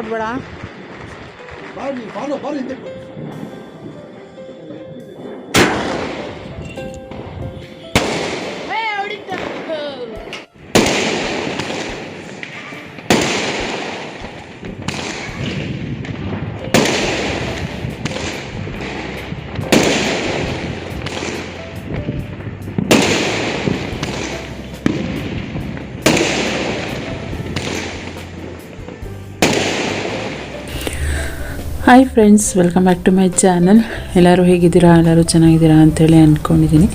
ಕೊಡ್ಬೇಡ hi friends, welcome back to my channel. ಎಲ್ಲರೂ ಹೇಗಿದ್ದೀರಾ? ಎಲ್ಲರೂ ಚೆನ್ನಾಗಿದ್ದೀರಾ ಅಂತೇಳಿ ಅಂದ್ಕೊಂಡಿದ್ದೀನಿ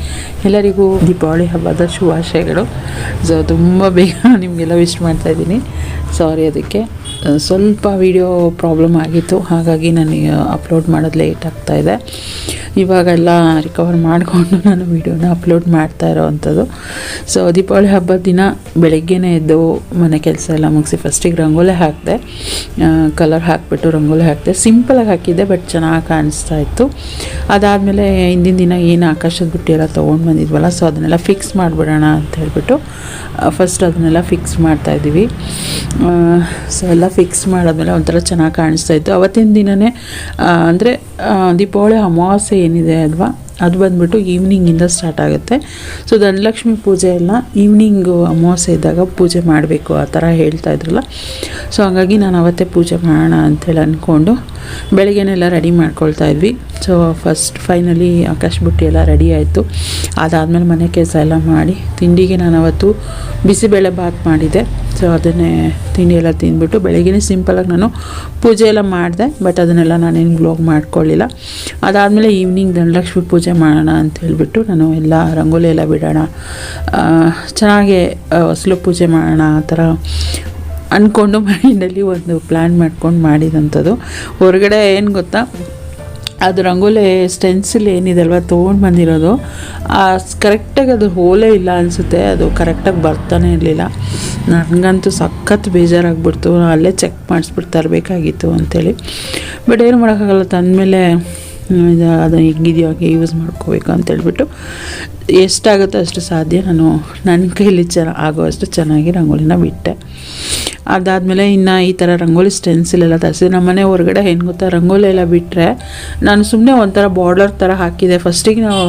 ಎಲ್ಲರಿಗೂ ದೀಪಾವಳಿ ಹಬ್ಬದ ಶುಭಾಶಯಗಳು. ಸೊ ತುಂಬ ಬೇಗ ನಿಮಗೆಲ್ಲ ವಿಶ್ ಮಾಡ್ತಾಯಿದ್ದೀನಿ ಸಾರಿ ಅದಕ್ಕೆ. ಸ್ವಲ್ಪ ವಿಡಿಯೋ ಪ್ರಾಬ್ಲಮ್ ಆಗಿತ್ತು. ಹಾಗಾಗಿ ನನಗೆ ಅಪ್ಲೋಡ್ ಮಾಡೋದು ಲೇಟ್ ಆಗ್ತಾಯಿದೆ ಇವಾಗೆಲ್ಲ ರಿಕವರ್ ಮಾಡಿಕೊಂಡು ನಾನು ವೀಡಿಯೋನ ಅಪ್ಲೋಡ್ ಮಾಡ್ತಾ ಇರೋವಂಥದ್ದು. ಸೊ ದೀಪಾವಳಿ ಹಬ್ಬದ ದಿನ ಬೆಳಗ್ಗೆನೇ ಎದ್ದು ಮನೆ ಕೆಲಸ ಎಲ್ಲ ಮುಗಿಸಿ ಫಸ್ಟಿಗೆ ರಂಗೋಲಿ ಹಾಕಿದೆ. ಕಲರ್ ಹಾಕಿಬಿಟ್ಟು ರಂಗೋಲಿ ಹಾಕಿದೆ. ಸಿಂಪಲಾಗಿ ಹಾಕಿದ್ದೆ ಬಟ್ ಚೆನ್ನಾಗಿ ಕಾಣಿಸ್ತಾ ಇತ್ತು. ಅದಾದಮೇಲೆ ಹಿಂದಿನ ದಿನ ಏನು ಆಕಾಶದ ಬುಟ್ಟಿ ಎಲ್ಲ ತೊಗೊಂಡು ಬಂದಿದ್ವಲ್ಲ ಸೊ ಅದನ್ನೆಲ್ಲ ಫಿಕ್ಸ್ ಮಾಡಿಬಿಡೋಣ ಅಂತ ಹೇಳ್ಬಿಟ್ಟು ಫಸ್ಟ್ ಅದನ್ನೆಲ್ಲ ಫಿಕ್ಸ್ ಮಾಡ್ತಾಯಿದ್ದೀವಿ ಸೊ ಎಲ್ಲ ಫಿಕ್ಸ್ ಮಾಡಿದ್ಮೇಲೆ ಒಂಥರ ಚೆನ್ನಾಗಿ ಕಾಣಿಸ್ತಾ ಇತ್ತು. ಅವತ್ತಿನ ದಿನವೇ ಅಂದರೆ ದೀಪಾವಳಿ ಅಮಾವಾಸ್ಯೆ ಏನಿದೆ ಅಲ್ವಾ? ಅದು ಬಂದ್ಬಿಟ್ಟು ಈವ್ನಿಂಗಿಂದ ಸ್ಟಾರ್ಟ್ ಆಗುತ್ತೆ. ಸೊ ಧನಲಕ್ಷ್ಮಿ ಪೂಜೆ ಎಲ್ಲ ಈವ್ನಿಂಗು ಅಮಾವಾಸ್ಯೆ ಇದ್ದಾಗ ಪೂಜೆ ಮಾಡಬೇಕು ಆ ಥರ ಹೇಳ್ತಾ ಇದ್ರಲ್ಲ. ಸೊ ಹಾಗಾಗಿ ನಾನು ಅವತ್ತೇ ಪೂಜೆ ಮಾಡೋಣ ಅಂತೇಳಿ ಅಂದ್ಕೊಂಡು ಬೆಳಗ್ಗೆನೆಲ್ಲ ರೆಡಿ ಮಾಡ್ಕೊಳ್ತಾ ಇದ್ವಿ. ಸೊ ಫಸ್ಟ್ ಫೈನಲಿ ಆಕಾಶ್ ಬುಟ್ಟಿ ಎಲ್ಲ ರೆಡಿ ಆಯಿತು. ಅದಾದಮೇಲೆ ಮನೆ ಕೆಲಸ ಎಲ್ಲ ಮಾಡಿ ತಿಂಡಿಗೆ ನಾನು ಅವತ್ತು ಬಿಸಿಬೇಳೆ ಬಾತ್ ಮಾಡಿದೆ ಸೊ ಅದನ್ನೇ ತಿಂಡಿ ಎಲ್ಲ ತಿಂದ್ಬಿಟ್ಟು ಬೆಳಗ್ಗೆ ಸಿಂಪಲಾಗಿ ನಾನು ಪೂಜೆ ಎಲ್ಲ ಮಾಡಿದೆ ಬಟ್ ಅದನ್ನೆಲ್ಲ ನಾನೇನು ಬ್ಲಾಗ್ ಮಾಡ್ಕೊಳ್ಳಿಲ್ಲ ಅದಾದಮೇಲೆ ಈವ್ನಿಂಗ್ ಧನಲಕ್ಷ್ಮಿ ಪೂಜೆ ಮಾಡೋಣ ಅಂತ ಹೇಳಿಬಿಟ್ಟು ನಾನು ಎಲ್ಲ ರಂಗೋಲಿ ಎಲ್ಲ ಬಿಡೋಣ. ಚೆನ್ನಾಗೆ ಹೊಸಲು ಪೂಜೆ ಮಾಡೋಣ ಆ ಥರ ಅಂದ್ಕೊಂಡು ಮೈಂಡಲ್ಲಿ ಒಂದು ಪ್ಲ್ಯಾನ್ ಮಾಡ್ಕೊಂಡು ಮಾಡಿದಂಥದ್ದು. ಹೊರಗಡೆ ಏನು ಗೊತ್ತಾ? ಅದು ರಂಗೋಲಿ ಸ್ಟೆನ್ಸಿಲ್ ಏನಿದೆ ಅಲ್ವಾ ತೊಗೊಂಡು ಬಂದಿರೋದು. ಕರೆಕ್ಟಾಗಿ ಅದು ಹೋಲೇ ಇಲ್ಲ ಅನಿಸುತ್ತೆ. ಅದು ಕರೆಕ್ಟಾಗಿ ಬರ್ತಾನೆ ಇರಲಿಲ್ಲ. ನನಗಂತೂ ಸಖತ್ ಬೇಜಾರಾಗ್ಬಿಡ್ತು. ಅಲ್ಲೇ ಚೆಕ್ ಮಾಡಿಸ್ಬಿಟ್ಟು ತರಬೇಕಾಗಿತ್ತು ಅಂಥೇಳಿ ಬಟ್ ಏನು ಮಾಡೋಕ್ಕಾಗಲ್ಲ, ತಂದಮೇಲೆ ಇದು ಅದು ಹೆಂಗಿದೆಯೋ ಹಾಗೆ ಯೂಸ್ ಮಾಡ್ಕೋಬೇಕು ಅಂತೇಳ್ಬಿಟ್ಟು ಎಷ್ಟಾಗುತ್ತೋ ಅಷ್ಟು ಸಾಧ್ಯ ನಾನು ನನ್ನ ಕೈಲಿ ಚೆನ್ನ ಆಗೋವಷ್ಟು ಚೆನ್ನಾಗಿ ರಂಗೋಲಿನ ಬಿಟ್ಟೆ. ಅದಾದಮೇಲೆ ಇನ್ನು ಈ ಥರ ರಂಗೋಲಿ ಸ್ಟೆನ್ಸಿಲ್ ಎಲ್ಲ ನಮ್ಮ ನಮ್ಮನೆ ಹೊರಗಡೆ ಏನು ಗೊತ್ತಾ ರಂಗೋಲಿ ಎಲ್ಲ ಬಿಟ್ಟರೆ ನಾನು ಸುಮ್ಮನೆ ಒಂಥರ ಬಾರ್ಡರ್ ಥರ ಹಾಕಿದೆ. ಫಸ್ಟಿಗೆ ನಾವು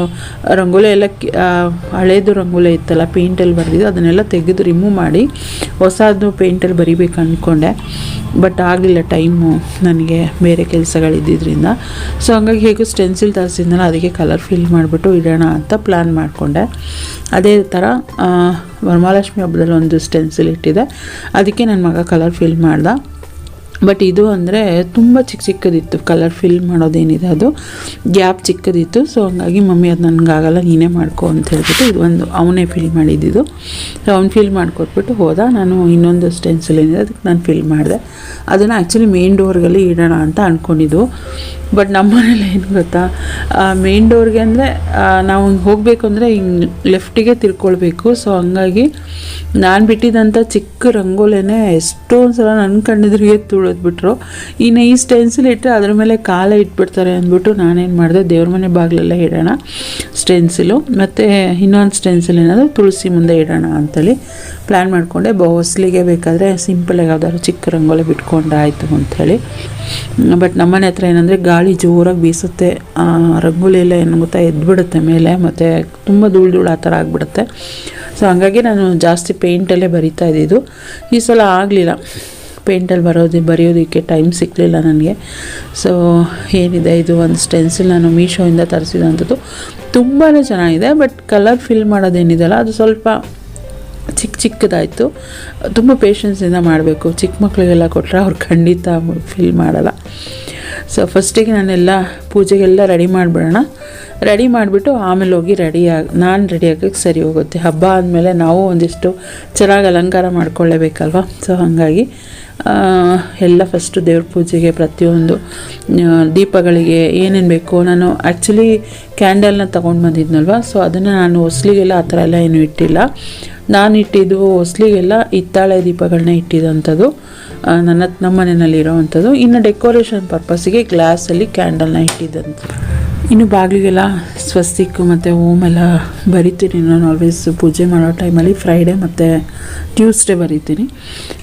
ರಂಗೋಲಿ ಎಲ್ಲ ಹಳೇದು ರಂಗೋಲಿ ಇತ್ತಲ್ಲ ಪೇಂಟಲ್ಲಿ ಬರೆದಿದ್ದು, ಅದನ್ನೆಲ್ಲ ತೆಗೆದು ರಿಮೂವ್ ಮಾಡಿ ಹೊಸದು ಪೇಂಟಲ್ಲಿ ಬರಿಬೇಕು ಅಂದ್ಕೊಂಡೆ ಬಟ್ ಆಗಲಿಲ್ಲ ಟೈಮು ನನಗೆ ಬೇರೆ ಕೆಲಸಗಳಿದ್ದಿದ್ದರಿಂದ ಸೊ ಹಂಗಾಗಿ ಹೇಗೂ ಸ್ಟೆನ್ಸಿಲ್ ತರಿಸಿದ್ನಲ್ಲ, ಅದಕ್ಕೆ ಕಲರ್ ಫಿಲ್ ಮಾಡಿಬಿಟ್ಟು ಇಡೋಣ ಅಂತ ಪ್ಲ್ಯಾನ್ ಮಾಡಿಕೊಂಡೆ. ಅದೇ ಥರ ವರಮಹಾಲಕ್ಷ್ಮಿ ಹಬ್ಬದಲ್ಲಿ ಒಂದು ಸ್ಟೆನ್ಸಿಲ್ ಇಟ್ಟಿದೆ. ಅದಕ್ಕೆ ನನ್ನ ಮಗ ಕಲರ್ ಫಿಲ್ ಮಾಡ್ದ. ಬಟ್ ಇದು ಅಂದರೆ ತುಂಬ ಚಿಕ್ಕ ಚಿಕ್ಕದಿತ್ತು. ಕಲರ್ ಫಿಲ್ ಮಾಡೋದೇನಿದೆ ಅದು. ಗ್ಯಾಪ್ ಚಿಕ್ಕದಿತ್ತು. ಸೊ ಹಂಗಾಗಿ ಮಮ್ಮಿ ಅದು ನನಗಾಗಲ್ಲ, ನೀನೇ ಮಾಡ್ಕೊ ಅಂತ ಹೇಳ್ಬಿಟ್ಟು ಇದು ಒಂದು ಅವನೇ ಫಿಲ್ ಮಾಡಿದ್ದಿದ್ದು ಸೊ ಅವ್ನು ಫಿಲ್ ಮಾಡಿಕೊಟ್ಬಿಟ್ಟು ಹೋದ. ನಾನು ಇನ್ನೊಂದು ಸ್ಟೆನ್ಸಿಲ್ ಏನಿದೆ, ಅದಕ್ಕೆ ನಾನು ಫಿಲ್ ಮಾಡಿದೆ. ಅದನ್ನು ಆ್ಯಕ್ಚುಲಿ ಮೇನ್ ಡೋರ್ಗಲ್ಲಿ ಇಡೋಣ ಅಂತ ಅಂದ್ಕೊಂಡಿದ್ದು ಬಟ್ ನಮ್ಮನೇಲಿ ಏನು ಗೊತ್ತಾ? ಮೇನ್ ಡೋರ್ಗೆ ಅಂದರೆ ನಾವು ಹಿಂಗೆ ಹೋಗಬೇಕು ಅಂದರೆ ಹಿಂಗೆ ಲೆಫ್ಟಿಗೆ ತಿರ್ಕೊಳ್ಬೇಕು. ಸೊ ಹಂಗಾಗಿ ನಾನು ಬಿಟ್ಟಿದ್ದಂಥ ಚಿಕ್ಕ ರಂಗೋಲೆನೇ ಎಷ್ಟೊಂದು ಸಲ ನನ್ನ ಕಣ್ಣೆದುರಿಗೆ ತುಳಿದ್ಬಿಟ್ರು ಇನ್ನು ಈ ಸ್ಟೆನ್ಸಿಲ್ ಇಟ್ಟರೆ ಅದ್ರ ಮೇಲೆ ಕಾಲ ಇಟ್ಬಿಡ್ತಾರೆ ಅಂದ್ಬಿಟ್ಟು ನಾನೇನು ಮಾಡಿದೆ, ದೇವ್ರ ಮನೆ ಬಾಗಿಲೆಲ್ಲ ಇಡೋಣ ಸ್ಟೆನ್ಸಿಲು ಮತ್ತು ಇನ್ನೊಂದು ಸ್ಟೆನ್ಸಿಲ್ ಏನಾದರೂ ತುಳಸಿ ಮುಂದೆ ಇಡೋಣ ಅಂತೇಳಿ. ಪ್ಲ್ಯಾನ್ ಮಾಡಿಕೊಂಡೆ ಹೊಸ್ಲಿಗೆ ಬೇಕಾದರೆ ಸಿಂಪಲಾಗಿ ಯಾವ್ದಾದ್ರು ಚಿಕ್ಕ ರಂಗೋಲಿ ಬಿಟ್ಕೊಂಡಾಯಿತು ಅಂಥೇಳಿ ಬಟ್ ನಮ್ಮನೆ ಹತ್ರ ಏನಂದರೆ ಗಾಳಿ ಜೋರಾಗಿ ಬೀಸುತ್ತೆ. ರಂಗೋಲಿ ಎಲ್ಲ ಏನು ಗೊತ್ತಾ ಎದ್ಬಿಡುತ್ತೆ ಮೇಲೆ, ಮತ್ತು ತುಂಬ ಧೂಳು ಧೂಳು ಆ ಥರ ಆಗಿಬಿಡುತ್ತೆ. ಸೊ ಹಂಗಾಗಿ ನಾನು ಜಾಸ್ತಿ ಪೇಂಟಲ್ಲೇ ಬರಿತಾ ಇದ್ದಿದ್ದು. ಈ ಸಲ ಆಗಲಿಲ್ಲ. ಪೇಂಟಲ್ಲಿ ಬರೋದು, ಬರೆಯೋದಕ್ಕೆ ಟೈಮ್ ಸಿಕ್ಕಲಿಲ್ಲ ನನಗೆ. ಸೊ ಏನಿದೆ, ಇದು ಒಂದು ಸ್ಟೆನ್ಸಿಲ್ ನಾನು ಮೀಶೋಯಿಂದ ತರಿಸಿದಂಥದ್ದು ತುಂಬಾ ಚೆನ್ನಾಗಿದೆ, ಬಟ್ ಕಲರ್ ಫಿಲ್ ಮಾಡೋದೇನಿದೆಯಲ್ಲ, ಅದು ಸ್ವಲ್ಪ ಚಿಕ್ಕದಾಯಿತು. ತುಂಬ ಪೇಷನ್ಸಿಂದ ಮಾಡಬೇಕು. ಚಿಕ್ಕ ಮಕ್ಕಳಿಗೆಲ್ಲ ಕೊಟ್ಟರೆ ಅವ್ರು ಖಂಡಿತ ಫೀಲ್ ಮಾಡಲ್ಲ. ಸೊ ಫಸ್ಟಿಗೆ ನಾನೆಲ್ಲ ಪೂಜೆಗೆಲ್ಲ ರೆಡಿ ಮಾಡಿಬಿಡೋಣ. ರೆಡಿ ಮಾಡಿಬಿಟ್ಟು ಆಮೇಲೆ ಹೋಗಿ ರೆಡಿ ಆಗಿ, ನಾನು ರೆಡಿ ಆಗೋಕ್ಕೆ ಸರಿ ಹೋಗುತ್ತೆ. ಹಬ್ಬ ಆದಮೇಲೆ ನಾವು ಒಂದಿಷ್ಟು ಚೆನ್ನಾಗಿ ಅಲಂಕಾರ ಮಾಡ್ಕೊಳ್ಳೇಬೇಕಲ್ವ? ಸೊ ಹಾಗಾಗಿ ಎಲ್ಲ ಫಸ್ಟು ದೇವ್ರ ಪೂಜೆಗೆ ಪ್ರತಿಯೊಂದು ದೀಪಗಳಿಗೆ ಏನೇನು ಬೇಕು ನಾನು ಆ್ಯಕ್ಚುಲಿ ಕ್ಯಾಂಡಲ್ನ ತೊಗೊಂಡು ಬಂದಿದ್ನಲ್ವ? ಸೊ ಅದನ್ನು ನಾನು ಹೊಸ್ಲಿಗೆಲ್ಲ ಆ ಥರ ಎಲ್ಲ ಏನೂ ಇಟ್ಟಿಲ್ಲ. ನಾನು ಇಟ್ಟಿದ್ದು ಹೊಸ್ಲಿಗೆಲ್ಲ ಹಿತ್ತಾಳೆ ದೀಪಗಳನ್ನ ಇಟ್ಟಿದ್ದಂಥದ್ದು ನನ್ನ, ನಮ್ಮ ಮನೆಯಲ್ಲಿ ಇರೋವಂಥದ್ದು ಇನ್ನು ಡೆಕೋರೇಷನ್ ಪರ್ಪಸ್ಸಿಗೆ ಗ್ಲಾಸಲ್ಲಿ ಕ್ಯಾಂಡಲ್ನ ಇಟ್ಟಿದ್ದಂಥದ್ದು ಇನ್ನು ಬಾಗಿಲಿಗೆಲ್ಲ ಸ್ವಸ್ತಿಕ್ ಮತ್ತು ಎಲ್ಲ ಬರಿತೀನಿ. ನಾನು ಆಲ್ವೇಸ್ ಪೂಜೆ ಮಾಡೋ ಟೈಮಲ್ಲಿ ಫ್ರೈಡೇ ಮತ್ತು ಟ್ಯೂಸ್ಡೇ ಬರಿತೀನಿ.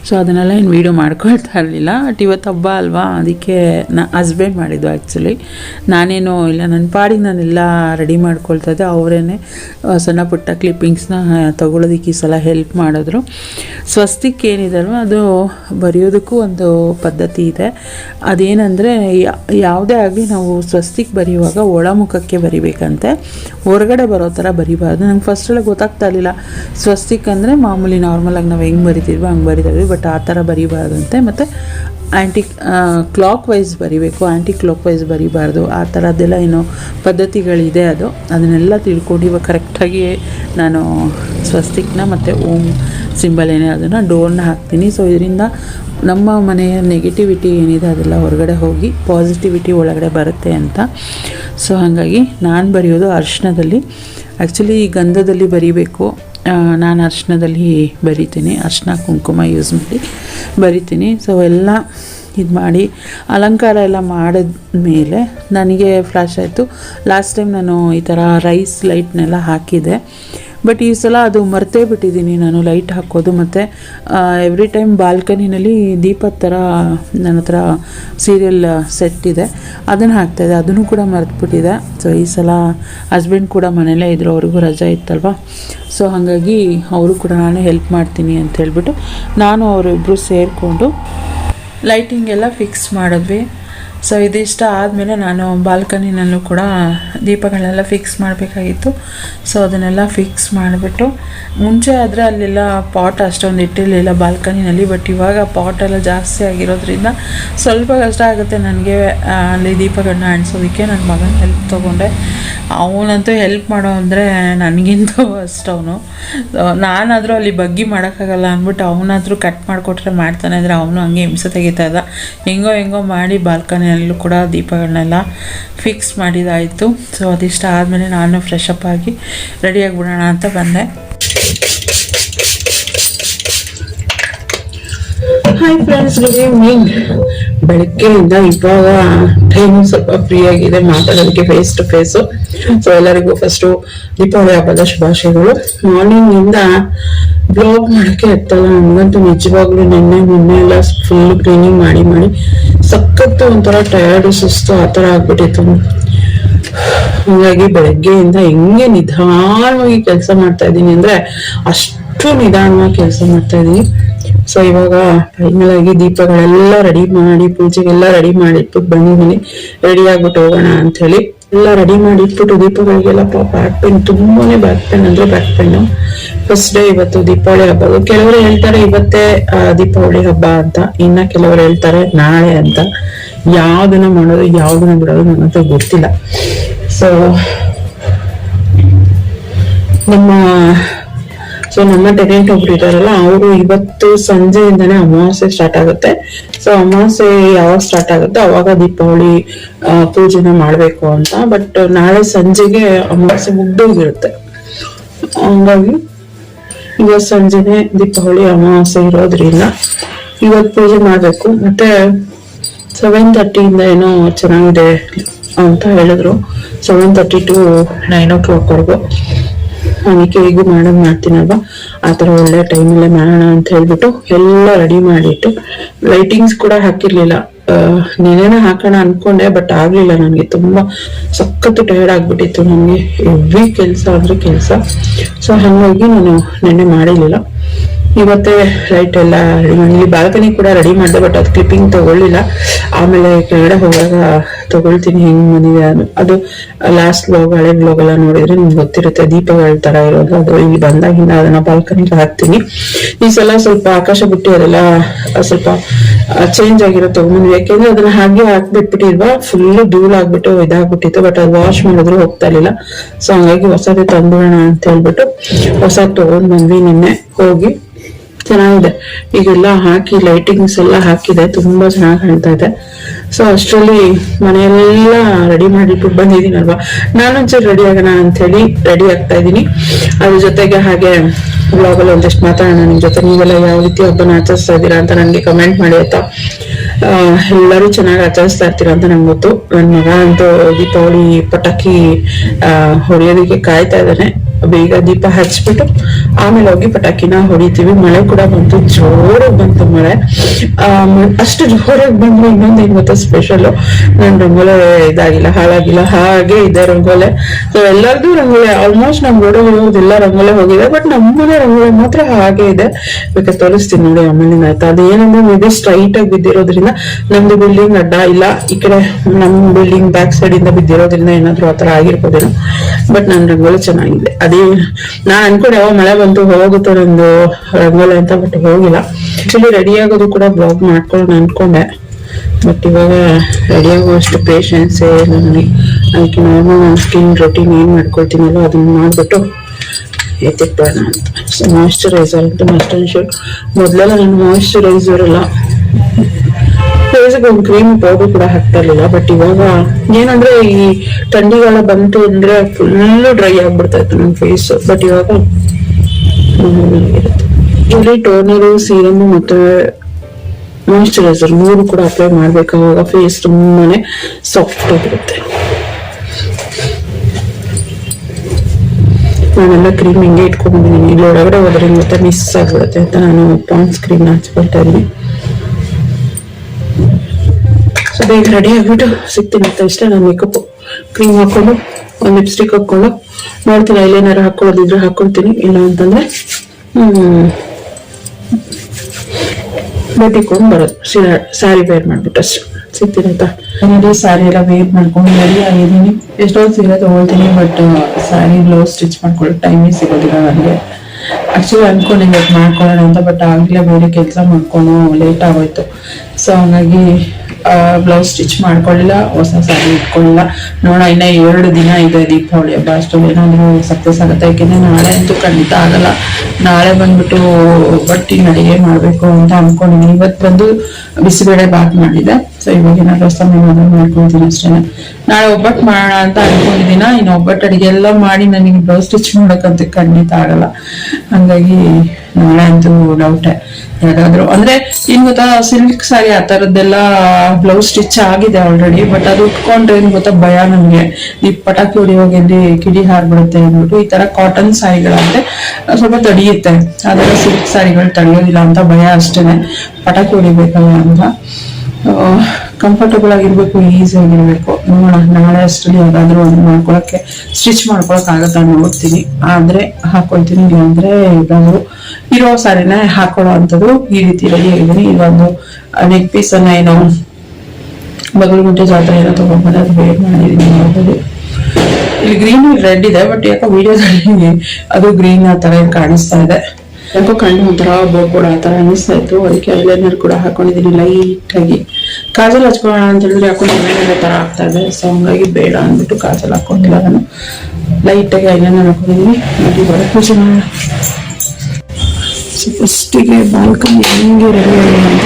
ಸೊ ಅದನ್ನೆಲ್ಲ ಏನು ವೀಡಿಯೋ ಮಾಡ್ಕೊಳ್ತಾ ಇರಲಿಲ್ಲ. ಬಟ್ ಇವತ್ತು ಹಬ್ಬ ಅಲ್ವಾ? ಅದಕ್ಕೆ ನಾ ಹಸ್ಬೆಂಡ್ ಮಾಡಿದ್ದು ಆ್ಯಕ್ಚುಲಿ ನಾನೇನು ಇಲ್ಲ ನನ್ನ ಪಾಡಿಗೆ ನಾನೆಲ್ಲ ರೆಡಿ ಮಾಡ್ಕೊಳ್ತಾ ಇದ್ದೆ. ಅವರೇ ಸಣ್ಣ ಪುಟ್ಟ ಕ್ಲಿಪ್ಪಿಂಗ್ಸ್ನ ತೊಗೊಳೋದಕ್ಕೆ ಈ ಸಲ ಹೆಲ್ಪ್ ಮಾಡಿದ್ರು. ಸ್ವಸ್ತಿಕ್ ಏನಿದಲ್ವ ಅದು ಬರೆಯೋದಕ್ಕೂ ಒಂದು ಪದ್ಧತಿ ಇದೆ. ಅದೇನೆಂದರೆ ಯಾವುದೇ ಆಗಲಿ ನಾವು ಸ್ವಸ್ತಿಕ್ ಬರೆಯುವಾಗ ಒಳಮುಖಕ್ಕೆ ಬರಿಬೇಕಂತೆ. ಹೊರಗಡೆ ಬರೋ ಥರ ಬರಿಬಾರ್ದು. ನಂಗೆ ಫಸ್ಟೆಲ್ಲ ಗೊತ್ತಾಗ್ತಾ ಇರಲಿಲ್ಲ. ಸ್ವಸ್ತಿಕ್ ಅಂದರೆ ಮಾಮೂಲಿ ನಾರ್ಮಲಾಗಿ ನಾವು ಹೆಂಗೆ ಬರಿತೀವೋ ಹಂಗೆ ಬರಿತಾ ಇದ್ವಿ ಬಟ್ ಆ ಥರ ಬರಿಬಾರ್ದಂತೆ. ಮತ್ತು ಆ್ಯಂಟಿ ಕ್ಲಾಕ್ ವೈಸ್ ಬರಿಬೇಕು ಆ್ಯಂಟಿ ಕ್ಲಾಕ್ ವೈಸ್ ಬರಿಬಾರ್ದು. ಆ ಥರದ್ದೆಲ್ಲ ಏನೋ ಪದ್ಧತಿಗಳಿದೆ ಅದು. ಅದನ್ನೆಲ್ಲ ತಿಳ್ಕೊಂಡು ಇವಾಗ ಕರೆಕ್ಟಾಗಿ ನಾನು ಸ್ವಸ್ತಿಕ್ನ ಮತ್ತು ಓಮ್ ಸಿಂಬಲ್ ಏನೇ ಅದನ್ನು ಡೋರ್ನ ಹಾಕ್ತೀನಿ. ಸೊ ಇದರಿಂದ ನಮ್ಮ ಮನೆಯ ನೆಗೆಟಿವಿಟಿ ಏನಿದೆ ಅದೆಲ್ಲ ಹೊರಗಡೆ ಹೋಗಿ ಪಾಸಿಟಿವಿಟಿ ಒಳಗಡೆ ಬರುತ್ತೆ ಅಂತ. ಸೊ ಹಾಗಾಗಿ ನಾನು ಬರೆಯೋದು ಅರ್ಶನದಲ್ಲಿ. ಆ್ಯಕ್ಚುಲಿ ಈ ಗಂಧದಲ್ಲಿ ಬರಿಬೇಕು. ನಾನು ಅರ್ಶನದಲ್ಲಿ ಬರಿತೀನಿ. ಅರ್ಶಿನ ಕುಂಕುಮ ಯೂಸ್ ಮಾಡಿ ಬರಿತೀನಿ. ಸೊ ಎಲ್ಲ ಇದು ಮಾಡಿ ಅಲಂಕಾರ ಎಲ್ಲ ಮಾಡಿದ್ಮೇಲೆ ನನಗೆ ಫ್ಲ್ಯಾಶ್ ಆಯಿತು. ಲಾಸ್ಟ್ ಟೈಮ್ ನಾನು ಈ ಥರ ರೈಸ್ ಲೈಟ್ನೆಲ್ಲ ಹಾಕಿದ್ದೆ. ಬಟ್ ಈ ಸಲ ಅದು ಮರ್ತೇ ಬಿಟ್ಟಿದ್ದೀನಿ ನಾನು ಲೈಟ್ ಹಾಕೋದು ಮತ್ತು ಎವ್ರಿ ಟೈಮ್ ಬಾಲ್ಕನಿನಲ್ಲಿ ದೀಪದ ಥರ, ನನ್ನ ಹತ್ರ ಸೀರಿಯಲ್ ಸೆಟ್ ಇದೆ. ಅದನ್ನು ಇದೆ ಅದನ್ನು ಕೂಡ ಮರೆತುಬಿಟ್ಟಿದೆ ಸೊ ಈ ಸಲ ಹಸ್ಬೆಂಡ್ ಕೂಡ ಮನೇಲೇ ಇದ್ದರು ಅವ್ರಿಗೂ ರಜಾ ಇತ್ತಲ್ವ? ಸೊ ಹಾಗಾಗಿ ಅವರು ಕೂಡ ನಾನೇ ಹೆಲ್ಪ್ ಮಾಡ್ತೀನಿ ಅಂತ ಹೇಳ್ಬಿಟ್ಟು ನಾನು ಅವರಿಬ್ಬರು ಸೇರಿಕೊಂಡು ಲೈಟಿಂಗ್ ಎಲ್ಲ ಫಿಕ್ಸ್ ಮಾಡಿದ್ವಿ. ಸೊ ಇದಿಷ್ಟ ಆದಮೇಲೆ ನಾನು ಬಾಲ್ಕನಿನಲ್ಲೂ ಕೂಡ ದೀಪಗಳೆಲ್ಲ ಫಿಕ್ಸ್ ಮಾಡಬೇಕಾಗಿತ್ತು. ಸೊ ಅದನ್ನೆಲ್ಲ ಫಿಕ್ಸ್ ಮಾಡಿಬಿಟ್ಟು ಮುಂಚೆ ಆದರೆ ಅಲ್ಲೆಲ್ಲ ಪಾಟ್ ಅಷ್ಟೊಂದು ಇಟ್ಟಿರಲಿಲ್ಲ ಬಾಲ್ಕನಿನಲ್ಲಿ ಬಟ್ ಇವಾಗ ಪಾಟ್ ಜಾಸ್ತಿ ಆಗಿರೋದ್ರಿಂದ ಸ್ವಲ್ಪ ಕಷ್ಟ ಆಗುತ್ತೆ ನನಗೆ ಅಲ್ಲಿ ದೀಪಗಳನ್ನ ಅಂಟಿಸೋದಕ್ಕೆ. ನನ್ನ ಮಗನ ಹೆಲ್ಪ್ ತೊಗೊಂಡೆ. ಅವನಂತೂ ಹೆಲ್ಪ್ ಮಾಡೋ ಅಂದರೆ ನನಗಿಂತ ಅಷ್ಟು ಅವನು. ನಾನಾದರೂ ಅಲ್ಲಿ ಬಗ್ಗಿ ಮಾಡೋಕ್ಕಾಗಲ್ಲ ಅಂದ್ಬಿಟ್ಟು ಅವನಾದರೂ ಕಟ್ ಮಾಡಿಕೊಟ್ರೆ ಮಾಡ್ತಾನೆ ಅಂದರೆ ಅವನು ಹಂಗೆ ಹಿಂಸೆ ತೆಗಿತಾ ಇದ್ದ. ಹೆಂಗೋ ಹೆಂಗೋ ಮಾಡಿ ಬಾಲ್ಕನಿಯಲ್ಲೂ ಕೂಡ ದೀಪಗಳನ್ನೆಲ್ಲ ಫಿಕ್ಸ್ ಮಾಡಿದಾಯಿತು. ಸೊ ಅದಿಷ್ಟ ಆದಮೇಲೆ ನಾನು ಫ್ರೆಶಪ್ ಆಗಿ ರೆಡಿಯಾಗಿ ಬಿಡೋಣ ಅಂತ ಬಂದೆ. ಹಾಯ್ ಫ್ರೆಂಡ್ಸ್ ಗುಡ್ ಈವ್ನಿಂಗ್ ಬೆಳಗ್ಗೆಯಿಂದ ಇವಾಗ ಟೈಮ್ ಸ್ವಲ್ಪ ಫ್ರೀ ಆಗಿದೆ, ಮಾತಾಡೋದಕ್ಕೆ ಫೇಸ್ ಟು ಫೇಸು ಸೊ ಎಲ್ಲರಿಗೂ ಫಸ್ಟು ದೀಪಾವಳಿ ಹಬ್ಬದ ಶುಭಾಶಯಗಳು. ಮಾರ್ನಿಂಗ್ ಇಂದ ಬ್ಲಾಗ್ ಮಾಡೋಕ್ಕೆ ಎತ್ತಲ್ಲ ನನಗಂತೂ ನಿಜವಾಗ್ಲೂ ನಿನ್ನೆ ನಿನ್ನೆ ಎಲ್ಲ ಫುಲ್ ಕ್ಲೀನಿಂಗ್ ಮಾಡಿ ಮಾಡಿ. ಸಖತ್ತು ಒಂಥರ ಟಯರ್ಡ್ ಸುಸ್ತು ಆ ಥರ ಆಗ್ಬಿಟ್ಟಿತ್ತು. ಹಾಗಾಗಿ ಬೆಳಗ್ಗೆಯಿಂದ ಹೆಂಗೆ ನಿಧಾನವಾಗಿ ಕೆಲಸ ಮಾಡ್ತಾ ಇದ್ದೀನಿ ಅಂದ್ರೆ ಅಷ್ಟು ನಿಧಾನವಾಗಿ ಕೆಲಸ ಮಾಡ್ತಾ ಇದ್ದೀನಿ. ಸೊ ಇವಾಗ ಫೈನಲ್ ದೀಪಗಳೆಲ್ಲ ರೆಡಿ ಮಾಡಿ, ಪೂಜೆಗೆಲ್ಲ ರೆಡಿ ಮಾಡಿಟ್ಬಿಟ್ಟು ಬಂದಿದ್ದೀನಿ. ರೆಡಿ ಆಗ್ಬಿಟ್ಟು ಹೋಗೋಣ ಅಂತ ಹೇಳಿ ಎಲ್ಲ ರೆಡಿ ಮಾಡಿ ಇಟ್ಬಿಟ್ಟು ದೀಪಗಳಿಗೆಲ್ಲ ಬ್ಯಾಕ್ ಪೇನ್ ತುಂಬಾನೇ ಬ್ಯಾಕ್ ಪೇನ್ ಅಂದ್ರೆ ಬ್ಯಾಕ್ ಪೇನ್ ಫಸ್ಟ್ ಡೇ ಇವತ್ತು ದೀಪಾವಳಿ ಹಬ್ಬ. ಕೆಲವರು ಹೇಳ್ತಾರೆ ಇವತ್ತೇ ದೀಪಾವಳಿ ಹಬ್ಬ ಅಂತ. ಇನ್ನ ಕೆಲವರು ಹೇಳ್ತಾರೆ ನಾಳೆ ಅಂತ. ಯಾವ್ದನ್ನ ಮಾಡೋದು ಯಾವ್ದನ್ನ ಬಿಡೋದು ನನಗಂತೂ ಗೊತ್ತಿಲ್ಲ. ಸೊ ನಮ್ಮ ಸೊ ನಮ್ಮ ಟೆನೆಂಟ್ ಒಬ್ರು ಇದಾರಲ್ಲ, ಅವರು ಇವತ್ತು ಸಂಜೆಯಿಂದನೇ ಅಮಾವಾಸ್ಯೆ ಸ್ಟಾರ್ಟ್ ಆಗುತ್ತೆ. ಸೊ ಅಮಾವಾಸ್ಯೆ ಯಾವಾಗ ಸ್ಟಾರ್ಟ್ ಆಗುತ್ತೆ ಅವಾಗ ದೀಪಾವಳಿ ಪೂಜೆನ ಮಾಡಬೇಕು ಅಂತ. ಬಟ್ ನಾಳೆ ಸಂಜೆಗೆ ಅಮಾವಾಸ್ಯೆ ಮುಗ್ದೋಗಿರುತ್ತೆ. ಹಂಗಾಗಿ ಇವತ್ತು ಸಂಜೆನೆ ದೀಪಾವಳಿ, ಅಮಾವಾಸ್ಯೆ ಇರೋದ್ರಿಂದ ಇವತ್ತು ಪೂಜೆ ಮಾಡಬೇಕು. ಮತ್ತೆ ಸೆವೆನ್ ತರ್ಟಿಯಿಂದ ಏನೋ ಚೆನ್ನಾಗಿದೆ ಅಂತ ಹೇಳಿದ್ರು. ಸೆವೆನ್ ತರ್ಟಿ ಟು ನೈನ್ ಓ ಕ್ಲಾಕ್ವರೆಗೂ ಅದಕ್ಕೆ ಈಗ ಮಾಡೋದು ಮಾಡ್ತೀನಲ್ವ? ಆ ಥರ ಒಳ್ಳೆ ಟೈಮಲ್ಲೇ ಮಾಡೋಣ ಅಂತ ಹೇಳ್ಬಿಟ್ಟು ಎಲ್ಲ ರೆಡಿ ಮಾಡಿಟ್ಟು ಲೈಟಿಂಗ್ಸ್ ಕೂಡ ಹಾಕಿರ್ಲಿಲ್ಲ. ನೆನೆನ ಹಾಕೋಣ ಅನ್ಕೊಂಡೆ ಬಟ್ ಆಗ್ಲಿಲ್ಲ ನನಗೆ. ತುಂಬಾ ಸಖತ್ತು ಟಯರ್ಡ್ ಆಗ್ಬಿಟ್ಟಿತ್ತು ನನಗೆ. ಎವ್ರಿ ಕೆಲಸ ಅಂದ್ರೆ ಕೆಲಸ. ಸೊ ಹಾಗಾಗಿ ನಾನು ನೆನ್ನೆ ಮಾಡಿರ್ಲಿಲ್ಲ. ಇವತ್ತೇ ಲೈಟ್ ಎಲ್ಲ, ಇಲ್ಲಿ ಬಾಲ್ಕನಿ ಕೂಡ ರೆಡಿ ಮಾಡಿದೆ ಬಟ್ ಅದು ಕ್ಲಿಪ್ಪಿಂಗ್ ತಗೊಳ್ಳಿಲ್ಲ. ಆಮೇಲೆ ಕೆಳಗಡೆ ಹೋಗುವಾಗ ತಗೊಳ್ತೀನಿ, ಹೆಂಗ್ ಬಂದಿದೆ ಅದು. ಲಾಸ್ಟ್ ಬ್ಲಾಗ್ ಹಳೆ ಬ್ಲಾಗ್ ಎಲ್ಲ ನೋಡಿದ್ರೆ ನಿಮ್ಗೆ ಗೊತ್ತಿರುತ್ತೆ, ದೀಪಗಳ ತರ ಇರೋದು. ಅದು ಇಲ್ಲಿ ಬಂದಾಗಿಂದ ಅದನ್ನ ಬಾಲ್ಕನಿಗೆ ಹಾಕ್ತೀನಿ. ಈ ಸಲ ಸ್ವಲ್ಪ ಆಕಾಶ ಬಿಟ್ಟು ಅದೆಲ್ಲ ಸ್ವಲ್ಪ ಚೇಂಜ್ ಆಗಿರೋ ತಗೊಂಡ್ಬಂದ್ವಿ ಯಾಕೆಂದ್ರೆ ಅದನ್ನ ಹಾಗೆ ಹಾಕ್ಬಿಟ್ಬಿಟ್ಟಿರುವ ಫುಲ್ ಧೂಳ್ ಆಗ್ಬಿಟ್ಟು ಇದಾಗ್ಬಿಟ್ಟಿತ್ತು ಬಟ್ ಅದು ವಾಶ್ ಮಾಡಿದ್ರು ಹೋಗ್ತಾ ಇರ್ಲಿಲ್ಲ. ಸೊ ಹಂಗಾಗಿ ಹೊಸದೇ ತಂದ್ಬಿಡೋಣ ಅಂತ ಹೇಳ್ಬಿಟ್ಟು ಹೊಸ ತಗೊಂಡ್ ಬಂದ್ವಿ ನಿನ್ನೆ, ಹೋಗಿ. ಚೆನ್ನಾಗಿದೆ. ಈಗೆಲ್ಲ ಹಾಕಿ ಲೈಟಿಂಗ್ಸ್ ಎಲ್ಲ ಹಾಕಿದೆ, ತುಂಬಾ ಚೆನ್ನಾಗಿ ಕಾಣ್ತಾ ಇದೆ. ಸೊ ಅಷ್ಟರಲ್ಲಿ ಮನೆಯೆಲ್ಲ ರೆಡಿ ಮಾಡಿಬಿಟ್ಟು ಬಂದಿದ್ದೀನಲ್ವಾ? ನಾನೊಂಚೂರು ರೆಡಿ ಆಗೋಣ ಅಂತ ಹೇಳಿ ರೆಡಿ ಆಗ್ತಾ ಇದ್ದೀನಿ. ಅದ್ರ ಜೊತೆಗೆ ಹಾಗೆ ಬ್ಲಾಗ್ ಅಲ್ಲಿ ಒಂದಷ್ಟು ಮಾತಾಡೋಣ ನಿಮ್ಮ ಜೊತೆ. ನೀವೆಲ್ಲ ಯಾವ ರೀತಿ ಹಬ್ಬನ ಆಚರಿಸ್ತಾ ಇದ್ದೀರಾ ಅಂತ ನನಗೆ ಕಮೆಂಟ್ ಮಾಡಿ, ಆಯ್ತಾ? ಎಲ್ಲರೂ ಚೆನ್ನಾಗಿ ಆಚರಿಸ್ತಾ ಇರ್ತೀರ ಅಂತ ನಂಗೆ ಗೊತ್ತು. ನನ್ನ ಮಗ ಅಂತೂ ದೀಪಾವಳಿ ಪಟಾಕಿ ಹೊಡೆಯೋದಕ್ಕೆ ಕಾಯ್ತಾ ಇದ್ದಾನೆ. ಬೇಗ ದೀಪ ಹಚ್ಬಿಟ್ಟು ಆಮೇಲೆ ಹೋಗಿ ಪಟಾಕಿನ ಹೊಡಿತೀವಿ. ಮಳೆ ಕೂಡ ಬಂತು, ಜೋರಾಗಿ ಬಂತು ಮಳೆ. ಅಷ್ಟು ಜೋರಾಗಿ ಬಂದ್ರೆ ಇನ್ನೊಂದು ಏನ್ ಗೊತ್ತಾ ಸ್ಪೆಷಲ್ ನನ್ ರಂಗೋಲೆ ಇದಾಗಿಲ್ಲ, ಹಾಳಾಗಿಲ್ಲ, ಹಾಗೆ ಇದೆ ರಂಗೋಲೆ. ಸೊ ಎಲ್ಲರದು ರಂಗೋಲೆ ಆಲ್ಮೋಸ್ಟ್ ನಮ್ ರೋಡ್ ಹೋಗೋದೆಲ್ಲ ರಂಗೋಲೆ ಹೋಗಿದೆ ಬಟ್ ನಮ್ಮನೆ ರಂಗೋಲೆ ಮಾತ್ರ ಹಾಗೆ ಇದೆ. ಬೇಕಾದ್ರೆ ತೋರಿಸ್ತೀನಿ ನೋಡಿ ಅಮ್ಮನಿಂದ ಆಯ್ತಾ? ಅದೇನಂದ್ರೆ ಇದು ಸ್ಟ್ರೈಟ್ ಆಗಿ ಬಿದ್ದಿರೋದ್ರಿಂದ ನಮ್ದು ಬಿಲ್ಡಿಂಗ್ ಅಡ್ಡ ಇಲ್ಲ. ಈ ಕಡೆ ನಮ್ ಬಿಲ್ಡಿಂಗ್ ಬ್ಯಾಕ್ ಸೈಡ್ ಇಂದ ಬಿದ್ದಿರೋದ್ರಿಂದ ಏನಾದ್ರು ಆತರ ಆಗಿರ್ಬೋದೇನೋ. ಬಟ್ ನನ್ ರಂಗೋಲಿ ಚೆನ್ನಾಗಿದೆ. ಅದೇ ನಾನ್ ಅನ್ಕೊಂಡೆ ಯಾವ ಮಳೆ ಬಂತು, ಹೋಗುತ್ತೆ ನಂದು ರಂಗೋಲಿ ಅಂತ ಬಟ್ ಹೋಗಿಲ್ಲ. ಆಕ್ಚುಲಿ ರೆಡಿ ಆಗೋದು ಕೂಡ ಬ್ಲಾಗ್ ಮಾಡ್ಕೊಳ್ಳೋಣ ಅನ್ಕೊಂಡೆ. ಬಟ್ ಇವಾಗ ರೆಡಿ ಆಗುವಷ್ಟು ಪೇಷನ್ಸ್ ನನಗೆ. ಅದಕ್ಕೆ ನಾರ್ಮಲ್ ನನ್ನ ಸ್ಕಿನ್ ರೊಟೀನ್ ಏನು ಮಾಡ್ಕೊಳ್ತೀನಲ್ಲ ಅದನ್ನ ಮಾಡಿಬಿಟ್ಟು ಎತ್ತಿಟ್ಬೇಡ ಅಂತ. ಸೊ ಮಾಯಿಶ್ಚರೈಸರ್ ಅಂತ ಮಸ್ಟ್ ಮೊದಲೆಲ್ಲ ನಾನು ಮಾಯಿಶ್ಚರೈಸರ್ ಎಲ್ಲ ಫೇಸ್ಗೆ ಒಂದು ಕ್ರೀಮ್ ಪೌಡರ್ ಕೂಡ ಹಾಕ್ತಾ ಬಟ್ ಇವಾಗ ಏನಂದ್ರೆ ಈ ಥಂಡಿಗಾಲ ಬಂತು ಅಂದ್ರೆ ಫುಲ್ ಡ್ರೈ ಆಗ್ಬಿಡ್ತಾ ಇತ್ತು ನನ್ನ ಫೇಸ್ ಬಟ್ ಇವಾಗ ಆಗಿರುತ್ತೆ. ಇಲ್ಲಿ ಟೋನರು ಸೀರಮ್ ಮತ್ತೆ ಮಾಯಿಶ್ಚರೈಸರ್ ಮೂರು ಕೂಡ ಅಪ್ಲೈ ಮಾಡ್ಬೇಕು. ಫೇಸ್ ತುಂಬಾನೇ ಸಾಫ್ಟ್ ಆಗಿರುತ್ತೆ. ನಾನೆಲ್ಲ ಕ್ರೀಮ್ ಹಿಂಗೆ ಇಟ್ಕೊಂಡಿದ್ದೀನಿ ಇಲ್ಲಿ ಒಳಗಡೆ ಹೋದ್ರೆ ಮತ್ತೆ ಮಿಸ್ ಆಗ್ಬಿಡುತ್ತೆ ಅಂತ ನಾನು ಪಾಂಡ್ಸ್ ಕ್ರೀಮ್ ಹಚ್ಕೊಳ್ತಾ ಇದ್ದೀನಿ. ಸೊ ಬೇಗ ರೆಡಿ ಆಗಿಬಿಟ್ಟು ಸಿಗ್ತೀನಿ ಅಂತ ಇಷ್ಟ ನಾನು ಮೇಕಪ್ ಕ್ರೀಮ್ ಹಾಕೊಂಡು, ಒಂದು ಲಿಪ್ಸ್ಟಿಕ್ ಹಾಕೊಂಡು. ನೋಡ್ತೀನಿ ಐಲೈನರ್ ಹಾಕೊಳ್ಳೋದಿದ್ರೆ ಹಾಕೊಳ್ತೀನಿ. ಇಲ್ಲ ಅಂತಂದ್ರೆ ಬಟ್ಟಿಕೊಂಡು ಬರೋದು. ಸ್ಯಾರಿ ವೇರ್ ಮಾಡ್ಬಿಟ್ಟು ಅಷ್ಟು. ಸಿಗ್ತೀನಿ ಅಂತ. ನೋಡಿ ಸ್ಯಾರಿ ಎಲ್ಲ ವೇರ್ ಮಾಡ್ಕೊಂಡು ರೆಡಿ ಆಗಿದ್ದೀನಿ. ಎಷ್ಟೊಂದು ಸೀರೆ ತಗೊಳ್ತೀನಿ ಬಟ್ ಸ್ಯಾರಿ ಬ್ಲೌಸ್ ಸ್ಟಿಚ್ ಮಾಡ್ಕೊಳ್ಳೋ ಟೈಮೇ ಸಿಗೋದಿಲ್ಲ ನನಗೆ. ಆ್ಯಕ್ಚುಲಿ ಅಂದ್ಕೊಂಡು ಹಿಂಗೆ ಮಾಡ್ಕೊಳ್ಳೋಣ ಅಂತ ಬಟ್ ಆಗಲೇ ಬೇರೆ ಕೆಲಸ ಮಾಡ್ಕೊಂಡು ಲೇಟ್ ಆಗೋಯ್ತು. ಸೊ ಹಂಗಾಗಿ ಬ್ಲೌಸ್ ಸ್ಟಿಚ್ ಮಾಡ್ಕೊಳ್ಳಿಲ್ಲ, ಹೊಸ ಸಾರಿ ಇಟ್ಕೊಳ್ಳಿಲ್ಲ ನೋಡೋಣ ಇನ್ನ ಎರಡು ದಿನ ಇದೆ ದೀಪಾವಳಿ ಹಬ್ಬ, ಅಷ್ಟೊಂದು ಏನಾದರೂ ಸಕ್ಸಸ್ ಆಗುತ್ತೆ? ಯಾಕೆಂದ್ರೆ ನಾಳೆ ಅಂತೂ ಖಂಡಿತ ಆಗಲ್ಲ. ನಾಳೆ ಬಂದ್ಬಿಟ್ಟು ಒಬ್ಬಟ್ಟಿನ ಅಡಿಗೆ ಮಾಡಬೇಕು ಅಂತ ಅನ್ಕೊಂಡಿದ್ದೀನಿ. ಇವತ್ತು ಬಂದು ಬಿಸಿಬೇಳೆ ಬಾತ್ ಮಾಡಿದೆ. ಸೊ ಇವಾಗ ಏನಾದ್ರು ಸಮಯ ಏನಾದ್ರು ಮಾಡ್ಕೊಳ್ತೀನಿ ಅಷ್ಟೇ. ನಾಳೆ ಒಬ್ಬಟ್ಟು ಮಾಡೋಣ ಅಂತ ಅನ್ಕೊಂಡಿದ್ದೀನ? ಇನ್ನು ಒಬ್ಬಟ್ಟು ಅಡಿಗೆ ಎಲ್ಲ ಮಾಡಿ ನನಗೆ ಬ್ಲೌಸ್ ಸ್ಟಿಚ್ ಮಾಡೋಕ್ಕಂತೂ ಖಂಡಿತ ಆಗಲ್ಲ. ಹಂಗಾಗಿ ನಾಳೆ ಅಂತೂ ಡೌಟೆ ಯಾವ್ದಾದ್ರು ಅಂದ್ರೆ ಏನ್ ಗೊತ್ತಾ ಸಿಲ್ಕ್ ಸಾರಿ ಆ ತರದ್ದೆಲ್ಲ ಬ್ಲೌಸ್ ಸ್ಟಿಚ್ ಆಗಿದೆ ಆಲ್ರೆಡಿ ಬಟ್ ಅದು ಉಟ್ಕೊಂಡ್ರೆ ಏನ್ ಗೊತ್ತಾ, ಭಯ ನಮ್ಗೆ. ಈ ಪಟಾಕಿ ಹೊಡಿಯೋಗಿ ಎಲ್ಲಿ ಕಿಡಿ ಹಾರ್ಬಿಡುತ್ತೆ ಅಂದ್ಬಿಟ್ಟು ಈ ತರ ಕಾಟನ್ ಸಾರಿಗಳಂತೆ ಸ್ವಲ್ಪ ತಡೆಯುತ್ತೆ. ಅದೆಲ್ಲ ಸಿಲ್ಕ್ ಸಾರಿಗಳು ತಡೆಯೋದಿಲ್ಲ ಅಂತ ಭಯ ಅಷ್ಟೇನೆ. ಪಟಾಕಿ ಹೊಡಿಬೇಕಲ್ಲ ಅಂತ. ಕಂಫರ್ಟಬಲ್ ಆಗಿರ್ಬೇಕು ಈಸಿ ಆಗಿರ್ಬೇಕು. ನೋಡೋಣ, ನಾಳೆ ಅಷ್ಟರಲ್ಲಿ ಯಾವ್ದಾದ್ರೂ ಒಂದು ಮಾಡ್ಕೊಳಕ್ಕೆ ಸ್ಟಿಚ್ ಮಾಡ್ಕೊಳಕ್ ಆಗತ್ತಾ ನೋಡ್ತೀನಿ. ಆದ್ರೆ ಹಾಕೊಳ್ತೀನಿ ಅಂದ್ರೆ ಯಾವ್ದಾದ್ರು ಇರೋ ಸಾರಿನ ಹಾಕೊಳ್ಳೋ ಅಂಥದ್ದು ಈ ರೀತಿ ರೆಡಿ ಆಗಿದ್ದೀನಿ. ಇದೊಂದು ನೆಕ್ ಪೀಸ್ ಅನ್ನ ಏನೋ ಬಗಲುಗುಂಟೆ ಜಾತ್ರೆ ಏನೋ ತಗೊಂಡ್ಬಂದ್ರೆ ಅದು ವೇರ್ ಮಾಡಿದೀನಿ ನೋಡ್ಬೋದು. ಇಲ್ಲಿ ಗ್ರೀನ್ ರೆಡ್ ಇದೆ ಬಟ್ ಯಾಕೋ ವಿಡಿಯೋದಲ್ಲಿ ಅದು ಗ್ರೀನ್ ಆ ತರ ಕಾಣಿಸ್ತಾ ಇದೆ. ಯಾಕೋ ಕಣ್ಣು ಒಂಥರ ಬೋರ್ಡ್ ಆ ಥರ ಅನಿಸ್ತಾ ಇತ್ತು. ಅದಕ್ಕೆ ಐಲೈನರ್ ಕೂಡ ಹಾಕೊಂಡಿದ್ದೀನಿ, ಲೈಟಾಗಿ. ಕಾಜಲ್ ಹಚ್ಕೊಳ್ಳೋಣ ಅಂತ ಹೇಳಿದ್ರೆ ಯಾಕೋ ಐಲೈನರ್ ತರ ಆಗ್ತಾ ಇದೆ, ಸೊ ಹಂಗಾಗಿ ಬೇಡ ಅಂದ್ಬಿಟ್ಟು ಕಾಜಲ್ ಹಾಕೊಂಡಿಲ್ಲ ನಾನು ಲೈಟಾಗಿ ಐಲೈನರ್ ಹಾಕೊಂಡಿದ್ದೀನಿ ನೋಡಿ, ಬರೋ ಪೂಜೆ ಸೊ ಫಸ್ಟಿಗೆ ಬಾಲ್ಕನಿ ಹೆಂಗೆ ರೆಡಿ ಆಗಿದೆ ಅಂತ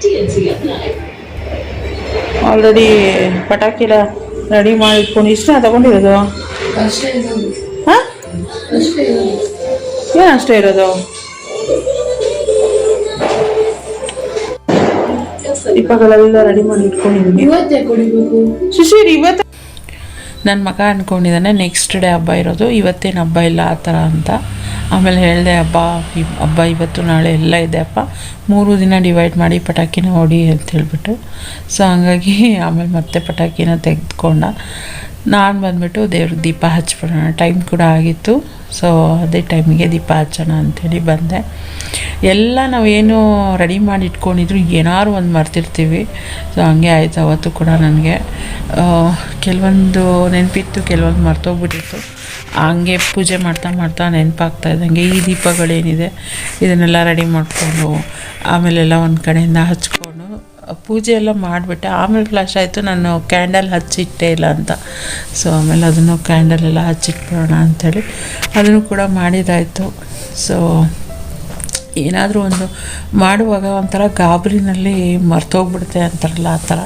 TNC ಮಗ ಆಲ್ರೆಡಿ ಪಟಾಕಿ ಎಲ್ಲ ರೆಡಿ ಮಾಡಿ ಇಟ್ಕೊಂಡು ಇಷ್ಟ ತಗೊಂಡಿರೋದು ಹಾಂ? ಏನು ಅಷ್ಟೇ ಇರೋದು? ದೀಪಗಳೆಲ್ಲ ರೆಡಿ ಮಾಡಿ ಇಟ್ಕೊಂಡಿದ್ದೀನಿ. ಇವತ್ತೇ ಕುಡಿಬೇಕು. ಇವತ್ತು ನನ್ನ ಮಗ ಅಂದ್ಕೊಂಡಿದ್ದಾನೆ ನೆಕ್ಸ್ಟ್ ಡೇ ಹಬ್ಬ ಇರೋದು. ಇವತ್ತೇನು ಹಬ್ಬ ಇಲ್ಲ ಆ ಥರ ಅಂತ. ಆಮೇಲೆ ಹೇಳಿದೆ, ಹಬ್ಬ ಹಬ್ಬ ಇವತ್ತು, ನಾಳೆ ಎಲ್ಲ ಇದೆ ಅಪ್ಪ. ಮೂರು ದಿನ ಡಿವೈಡ್ ಮಾಡಿ ಪಟಾಕಿನ ಹೊಡಿ ಅಂತ ಹೇಳ್ಬಿಟ್ಟು. ಸೊ ಹಂಗಾಗಿ ಆಮೇಲೆ ಮತ್ತೆ ಪಟಾಕಿನ ತೆಗೆದುಕೊಂಡ. ನಾನು ಬಂದ್ಬಿಟ್ಟು ದೇವ್ರ ದೀಪ ಹಚ್ಬಿಡೋಣ. ಟೈಮ್ ಕೂಡ ಆಗಿತ್ತು. ಸೊ ಅದೇ ಟೈಮಿಗೆ ದೀಪ ಹಚ್ಚೋಣ ಅಂಥೇಳಿ ಬಂದೆ. ಎಲ್ಲ ನಾವೇನು ರೆಡಿ ಮಾಡಿ ಇಟ್ಕೊಂಡಿದ್ರು ಏನಾದ್ರು ಒಂದು ಮರ್ತಿರ್ತೀವಿ. ಸೊ ಹಂಗೆ ಆಯಿತು ಅವತ್ತು ಕೂಡ ನನಗೆ. ಕೆಲವೊಂದು ನೆನಪಿತ್ತು, ಕೆಲವೊಂದು ಮರ್ತೋಗ್ಬಿಟ್ಟಿತ್ತು. ಹಂಗೆ ಪೂಜೆ ಮಾಡ್ತಾ ಮಾಡ್ತಾ ನೆನಪಾಗ್ತಾ ಇದ್ದಂಗೆ ಈ ದೀಪಗಳೇನಿದೆ, ಇದನ್ನೆಲ್ಲ ರೆಡಿ ಮಾಡಿಕೊಂಡು ಆಮೇಲೆಲ್ಲ ಒಂದು ಕಡೆಯಿಂದ ಹಚ್ಕೊಂಡು ಪೂಜೆ ಎಲ್ಲ ಮಾಡಿಬಿಟ್ಟೆ. ಆಮೇಲೆ ಫ್ಲಾಶ್ ಆಯಿತು. ನಾನು ಕ್ಯಾಂಡಲ್ ಹಚ್ಚಿಟ್ಟೇ ಇಲ್ಲ ಅಂತ. ಸೊ ಆಮೇಲೆ ಅದನ್ನು ಕ್ಯಾಂಡಲ್ ಎಲ್ಲ ಹಚ್ಚಿಟ್ಬಿಡೋಣ ಅಂಥೇಳಿ ಅದನ್ನು ಕೂಡ ಮಾಡಿದಾಯಿತು. ಸೊ ಏನಾದರೂ ಒಂದು ಮಾಡುವಾಗ ಒಂಥರ ಗಾಬರಿನಲ್ಲಿ ಮರ್ತೋಗ್ಬಿಡುತ್ತೆ ಅಂತಾರಲ್ಲ ಆ ಥರ.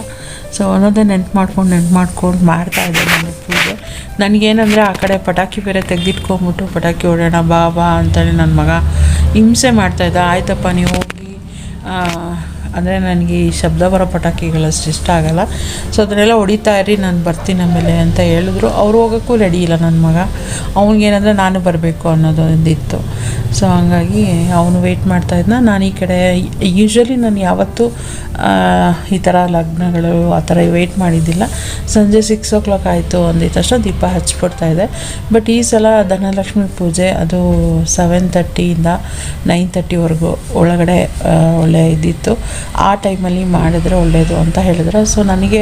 ಸೊ ಒಂದೊಂದೇ ನೆನ್ಪು ಮಾಡ್ಕೊಂಡು ನೆನ್ಪು ಮಾಡ್ಕೊಂಡು ಮಾಡ್ತಾಯಿದ್ದೆ ನಾನು ಪೂಜೆ. ನನಗೇನಂದರೆ ಆ ಕಡೆ ಪಟಾಕಿ ಬೇರೆ ತೆಗೆದಿಟ್ಕೊಂಬಿಟ್ಟು ಪಟಾಕಿ ಹೊಡೋಣ ಬಾ ಬಾ ಅಂತೇಳಿ ನನ್ನ ಮಗ ಹಿಂಸೆ ಮಾಡ್ತಾಯಿದ್ದ ಆಯ್ತಪ್ಪ ನೀವು ಹೋಗಿ ಅಂದರೆ ನನಗೆ ಈ ಶಬ್ದ ಬರೋ ಪಟಾಕಿಗಳಷ್ಟು ಇಷ್ಟ ಆಗಲ್ಲ. ಸೊ ಅದನ್ನೆಲ್ಲ ಹೊಡಿತಾ ಇರಿ, ನಾನು ಬರ್ತೀನಿ ಆಮೇಲೆ ಅಂತ ಹೇಳಿದ್ರು. ಅವ್ರು ಹೋಗೋಕ್ಕೂ ರೆಡಿ ಇಲ್ಲ ನನ್ನ ಮಗ. ಅವ್ನಿಗೇನಂದರೆ ನಾನು ಬರಬೇಕು ಅನ್ನೋದು ಒಂದಿತ್ತು ಸೊ ಹಂಗಾಗಿ ಅವನು ವೆಯ್ಟ್ ಮಾಡ್ತಾಯಿದ್ನ ನಾನು ಈ ಕಡೆ ಯೂಶ್ವಲಿ ನಾನು ಯಾವತ್ತೂ ಈ ಥರ ಲಗ್ನಗಳು ಆ ಥರ ವೆಯ್ಟ್ ಮಾಡಿದ್ದಿಲ್ಲ. ಸಂಜೆ ಸಿಕ್ಸ್ ಓ ಕ್ಲಾಕ್ ಆಯಿತು ಅಂದಿದ ತಕ್ಷಣ ದೀಪ ಇದೆ. ಬಟ್ ಈ ಸಲ ಧನಲಕ್ಷ್ಮಿ ಪೂಜೆ, ಅದು ಸೆವೆನ್ ತರ್ಟಿಯಿಂದ ನೈನ್ ತರ್ಟಿವರೆಗೂ ಒಳಗಡೆ ಒಳ್ಳೆ ಇದ್ದಿತ್ತು ಆ ಟೈಮಲ್ಲಿ ಮಾಡಿದ್ರೆ ಒಳ್ಳೆಯದು ಅಂತ ಹೇಳಿದ್ರು. ಸೊ ನನಗೆ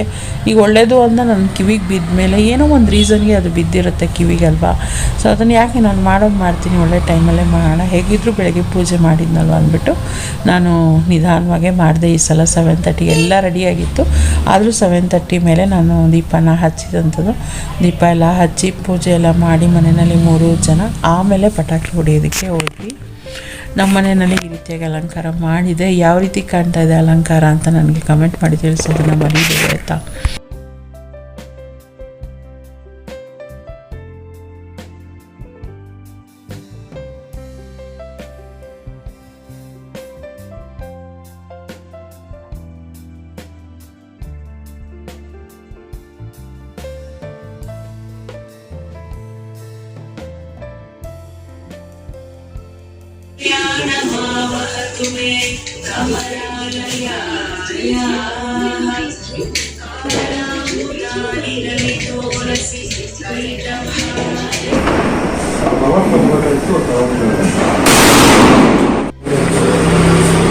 ಈಗ ಒಳ್ಳೆಯದು ಅಂತ ನನ್ನ ಕಿವಿಗೆ ಬಿದ್ದ ಮೇಲೆ ಏನೋ ಒಂದು ರೀಸನ್ಗೆ ಅದು ಬಿದ್ದಿರುತ್ತೆ ಕಿವಿಗಲ್ವಾ ಸೊ ಅದನ್ನು ಯಾಕೆ ನಾನು ಮಾಡೋದು ಮಾಡ್ತೀನಿ ಒಳ್ಳೆ ಟೈಮಲ್ಲೇ ಮಾಡೋಣ? ಹೇಗಿದ್ದರೂ ಬೆಳಗ್ಗೆ ಪೂಜೆ ಮಾಡಿದ್ನಲ್ವ ಅಂದ್ಬಿಟ್ಟು ನಾನು ನಿಧಾನವಾಗೇ ಮಾಡಿದೆ. ಈ ಸಲ ಸೆವೆನ್ ತರ್ಟಿ ಎಲ್ಲ ರೆಡಿಯಾಗಿತ್ತು ಆದರೂ ಸೆವೆನ್ ತರ್ಟಿ ಮೇಲೆ ನಾನು ದೀಪನ ಹಚ್ಚಿದಂಥದ್ದು ದೀಪ ಎಲ್ಲ ಹಚ್ಚಿ ಪೂಜೆ ಎಲ್ಲ ಮಾಡಿ ಮನೆಯಲ್ಲಿ ಮೂರು ಜನ ಆಮೇಲೆ ಪಟಾಕಿ ಹೊಡೆಯೋದಕ್ಕೆ ಹೋದ್ವಿ. ನಮ್ಮ ಮನೆಯಲ್ಲಿ ಈ ರೀತಿಯಾಗಿ ಅಲಂಕಾರ ಮಾಡಿದೆ. ಯಾವ ರೀತಿ ಕಾಣ್ತಾ ಇದೆ ಅಲಂಕಾರ ಅಂತ ನನಗೆ ಕಮೆಂಟ್ ಮಾಡಿ ತಿಳಿಸೋದನ್ನ ಮರೀಬೇಡಿ ಆಯಿತಾ?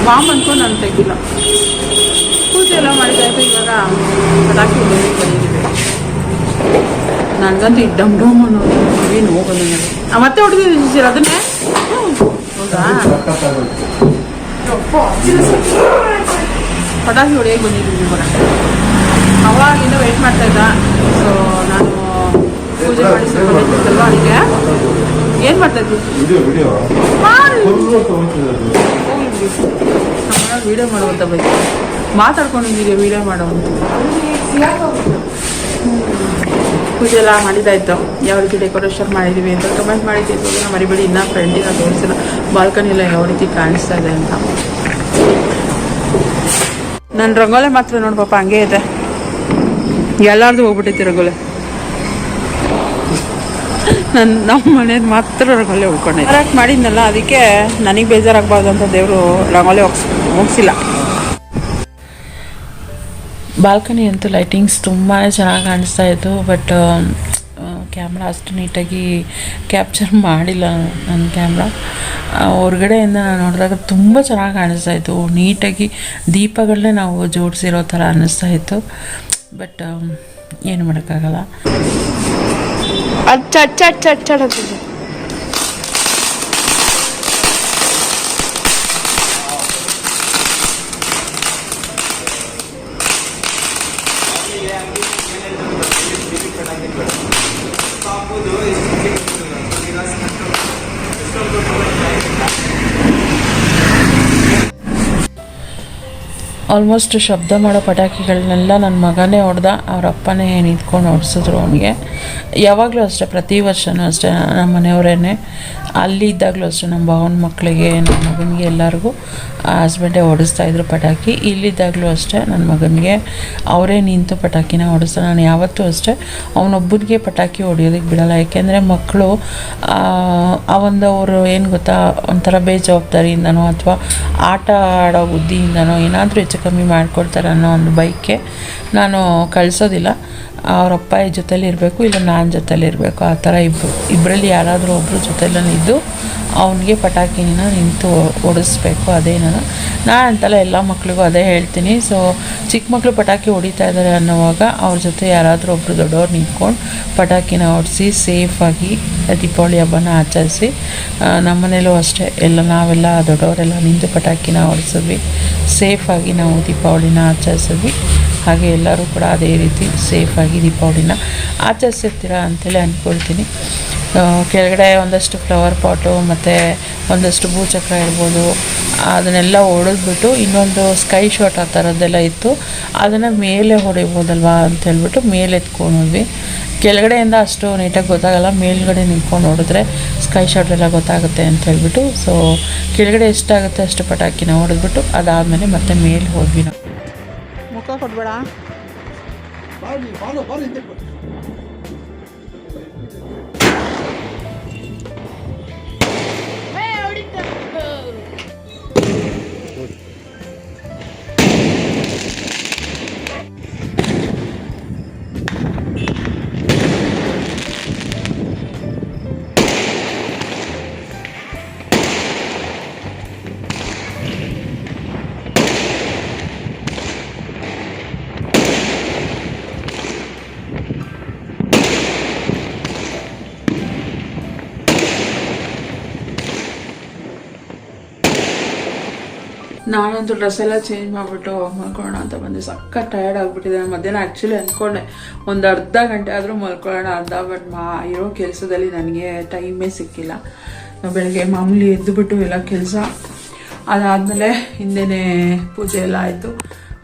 ಬಾಂಬ್ ಅನ್ಕೊಂಡು ನಾನು ತೆಗಿಲ್ಲ. ಪೂಜೆ ಎಲ್ಲ ಮಾಡಿದ ಇವಾಗ ಪಟಾಕಿ ಹೊಡೆಯೋದಕ್ಕೆ ಬಂದಿದ್ದೀವಿ. ನನಗಂತೂ ಈ ಡಮ್ ಡಮ್ ಅನ್ನೋದು ಏನು ಹೋಗೋದು ನನಗೆ ಆ, ಮತ್ತೆ ಹೊಡೆದಿದ್ದೀನಿ ಸರ್ ಅದನ್ನೇ? ಹೌದಾ? ಪಟಾಕಿ ಹೊಡೆಯೋಕೆ ಬಂದಿದ್ದೀವಿ ಇವಾಗ. ಅವಾಗಿಂದ ವೆಯ್ಟ್ ಮಾಡ್ತಾ ಇದ್ದ. ಸೊ ನಾನು ಪೂಜೆ ಮಾಡಿ ಸ್ವಲ್ಪ ಅದಕ್ಕೆ ಏನು ಮಾಡ್ತಾ ಇದ್ವಿ ವಿಡಿಯೋ ಮಾಡುವಂತ ಬಗ್ಗೆ. ಮಾತಾಡ್ಕೊಂಡಿದ್ದೀರಿ ವಿಡಿಯೋ ಮಾಡುವಂತ ಪೂಜೆ ಎಲ್ಲ ಮಾಡಿದಾಯ್ತು ಯಾವ ರೀತಿ ಡೆಕೋರೇಷನ್ ಮಾಡಿದ್ದೀವಿ ಅಂತ ಕಮೆಂಟ್ ಮಾಡಿದ್ದೀವಿ ಮರಿಬೇಡಿ ಇನ್ನೂ ಫ್ರೆಂಡಿನ ತೋರಿಸಿಲ್ಲ ಬಾಲ್ಕನಿ ಎಲ್ಲ ಯಾವ ರೀತಿ ಕಾಣಿಸ್ತಾ ಇದೆ ಅಂತ. ನನ್ನ ರಂಗೋಲೆ ಮಾತ್ರ ನೋಡಿ ಪಾಪ ಹಂಗೆ ಇದೆ. ಎಲ್ಲಾರ್ದು ಹೋಗ್ಬಿಟ್ಟೈತಿ ರಂಗೋಲೆ ನನ್ನ ನಮ್ಮ ಮನೇದು ಮಾತ್ರ ರಂಗೋಲೆ ಉಳ್ಕೊಂಡೆ ಕರೆಕ್ಟ್ ಮಾಡಿದ್ನಲ್ಲ ಅದಕ್ಕೆ ನನಗೆ ಬೇಜಾರಾಗಬಾರ್ದು ಅಂತ ದೇವರು ರಂಗೋಲೆ ಹೋಗ್ಸ್ ಮುಗಿಸಿಲ್ಲ. ಬಾಲ್ಕನಿ ಅಂತೂ ಲೈಟಿಂಗ್ಸ್ ತುಂಬಾ ಚೆನ್ನಾಗಿ ಕಾಣಿಸ್ತಾ ಇತ್ತು ಬಟ್ ಕ್ಯಾಮ್ರಾ ಅಷ್ಟು ನೀಟಾಗಿ ಕ್ಯಾಪ್ಚರ್ ಮಾಡಿಲ್ಲ ನನ್ನ ಕ್ಯಾಮ್ರಾ. ಹೊರಗಡೆಯಿಂದ ನೋಡಿದಾಗ ತುಂಬ ಚೆನ್ನಾಗಿ ಕಾಣಿಸ್ತಾ ಇತ್ತು ನೀಟಾಗಿ ದೀಪಗಳನ್ನೇ ನಾವು ಜೋಡಿಸಿರೋ ಥರ ಅನ್ನಿಸ್ತಾ ಇತ್ತು. ಬಟ್ ಏನು ಮಾಡೋಕ್ಕಾಗಲ್ಲ. ಅಚ್ಚ ಅಚ್ಚ ಅಚ್ಚ ಅಚ್ಚ ಆಲ್ಮೋಸ್ಟ್ ಶಬ್ದ ಮಾಡೋ ಪಟಾಕಿಗಳನ್ನೆಲ್ಲ ನನ್ನ ಮಗನೇ ಹೊಡೆದ, ಅವ್ರ ಅಪ್ಪನೇ ನಿಂತ್ಕೊಂಡು ಹೊಡ್ಸಿದ್ರು ಅವನಿಗೆ. ಯಾವಾಗಲೂ ಅಷ್ಟೇ, ಪ್ರತಿ ವರ್ಷವೂ ಅಷ್ಟೇ, ನಮ್ಮ ಮನೆಯವರೇ ಅಲ್ಲಿ ಇದ್ದಾಗಲೂ ಅಷ್ಟೇ ನಮ್ಮ ಭಾವನ ಮಕ್ಕಳಿಗೆ ನನ್ನ ಮಗನಿಗೆ ಎಲ್ಲರಿಗೂ ಹಸ್ಬೆಂಡೇ ಹೊಡಿಸ್ತಾ ಇದ್ರು ಪಟಾಕಿ. ಇಲ್ಲಿದ್ದಾಗಲೂ ಅಷ್ಟೇ, ನನ್ನ ಮಗನಿಗೆ ಅವರೇ ನಿಂತು ಪಟಾಕಿನ ಹೊಡಿಸ್ತಾರೆ. ನಾನು ಯಾವತ್ತೂ ಅಷ್ಟೇ ಅವನೊಬ್ಬನಿಗೆ ಪಟಾಕಿ ಹೊಡೆಯೋದಕ್ಕೆ ಬಿಡಲ್ಲ. ಯಾಕೆಂದರೆ ಮಕ್ಕಳು, ಆ ಒಂದು ಅವರು ಏನು ಗೊತ್ತಾ, ಒಂಥರ ಬೇಜವಾಬ್ದಾರಿಯಿಂದನೋ ಅಥವಾ ಆಟ ಆಡೋ ಬುದ್ಧಿಯಿಂದನೋ ಏನಾದರೂ ಹೆಚ್ಚು ಕಮ್ಮಿ ಮಾಡಿಕೊಡ್ತಾರೆ ಅನ್ನೋ ಒಂದು ಬೈಕ್ಗೆ ನಾನು ಕಳಿಸೋದಿಲ್ಲ. ಅವರಪ್ಪ ಜೊತೇಲಿ ಇರಬೇಕು, ಇಲ್ಲ ನಾನು ಜೊತೇಲಿ ಇರಬೇಕು, ಆ ಥರ ಇಬ್ಬರು ಇಬ್ಬರಲ್ಲಿ ಯಾರಾದರೂ ಒಬ್ಬರು ಜೊತೆಲೇ ಇದ್ದು ಅವನಿಗೆ ಪಟಾಕಿನ ನಿಂತು ಹೊಡಿಸ್ಬೇಕು ಅದೇ ನಾನು ನಾನು ಅಂತಲ್ಲ ಎಲ್ಲ ಮಕ್ಕಳಿಗೂ ಅದೇ ಹೇಳ್ತೀನಿ. ಸೊ ಚಿಕ್ಕ ಮಕ್ಕಳು ಪಟಾಕಿ ಹೊಡಿತಾ ಇದ್ದಾರೆ ಅನ್ನೋವಾಗ ಅವ್ರ ಜೊತೆ ಯಾರಾದರೂ ಒಬ್ಬರು ದೊಡ್ಡವ್ರು ನಿಂತ್ಕೊಂಡು ಪಟಾಕಿನ ಹೊಡಿಸಿ ಸೇಫಾಗಿ ದೀಪಾವಳಿ ಹಬ್ಬನ ಆಚರಿಸಿ ನಮ್ಮನೇಲೂ ಅಷ್ಟೇ. ಎಲ್ಲ ನಾವೆಲ್ಲ ದೊಡ್ಡವರೆಲ್ಲ ನಿಂತು ಪಟಾಕಿನ ಹೊಡಿಸಿದ್ವಿ. ಸೇಫಾಗಿ ನಾವು ದೀಪಾವಳಿನ ಆಚರಿಸಿದ್ವಿ. ಹಾಗೆ ಎಲ್ಲರೂ ಕೂಡ ಅದೇ ರೀತಿ ಸೇಫಾಗಿ ದೀಪಾವಳಿನ ಆಚರಿಸಿರ್ತೀರ ಅಂತೇಳಿ ಅಂದ್ಕೊಳ್ತೀನಿ ಕೆಳಗಡೆ ಒಂದಷ್ಟು ಫ್ಲವರ್ ಪಾಟು ಮತ್ತು ಒಂದಷ್ಟು ಭೂಚಕ್ರ ಇರ್ಬೋದು. ಅದನ್ನೆಲ್ಲ ಹೊಡೆದ್ಬಿಟ್ಟು ಇನ್ನೊಂದು ಸ್ಕೈ ಶಾಟ್ ಆ ಥರದ್ದೆಲ್ಲ ಇತ್ತು. ಅದನ್ನು ಮೇಲೆ ಹೊಡಿಬೋದಲ್ವಾ ಅಂತ ಹೇಳ್ಬಿಟ್ಟು ಮೇಲೆ ಎತ್ಕೊಂಡು ಹೋದ್ವಿ. ಕೆಳಗಡೆಯಿಂದ ಅಷ್ಟು ನೀಟಾಗಿ ಗೊತ್ತಾಗಲ್ಲ ಮೇಲ್ಗಡೆ ನಿಂತ್ಕೊಂಡು ನೋಡಿದ್ರೆ ಸ್ಕೈ ಶಾಟ್ ಎಲ್ಲ ಗೊತ್ತಾಗುತ್ತೆ ಅಂತ ಹೇಳ್ಬಿಟ್ಟು ಸೊ ಕೆಳಗಡೆ ಎಷ್ಟಾಗುತ್ತೆ ಅಷ್ಟು ಪಟಾಕಿನ ಹೊಡೆದ್ಬಿಟ್ಟು ಅದಾದಮೇಲೆ ಮತ್ತೆ ಮೇಲೆ ಹೋದ್ವಿ ನಾವು. ಮುಖ ಕೊಡ್ಬೇಡ ನಾನಂತೂ ಡ್ರೆಸ್ ಎಲ್ಲ ಚೇಂಜ್ ಮಾಡಿಬಿಟ್ಟು ಮಲ್ಕೊಳ್ಳೋಣ ಅಂತ ಬಂದೆ. ಸಕ್ಕ ಟಯರ್ಡ್ ಆಗಿಬಿಟ್ಟಿದೆ. ಮಧ್ಯಾಹ್ನ ಆ್ಯಕ್ಚುಲಿ ಅಂದ್ಕೊಂಡೆ, ಒಂದು ಅರ್ಧ ಗಂಟೆ ಆದರೂ ಮಲ್ಕೊಳ್ಳೋಣ ಅರ್ಧ ಬಟ್ ಮಾ, ಇರೋ ಕೆಲಸದಲ್ಲಿ ನನಗೆ ಟೈಮೇ ಸಿಕ್ಕಿಲ್ಲ. ಬೆಳಗ್ಗೆ ಮಾಮೂಲಿ ಎದ್ದುಬಿಟ್ಟು ಎಲ್ಲ ಕೆಲಸ ಅದಾದಮೇಲೆ ಹಿಂದೆನೇ ಪೂಜೆ ಎಲ್ಲ ಆಯಿತು.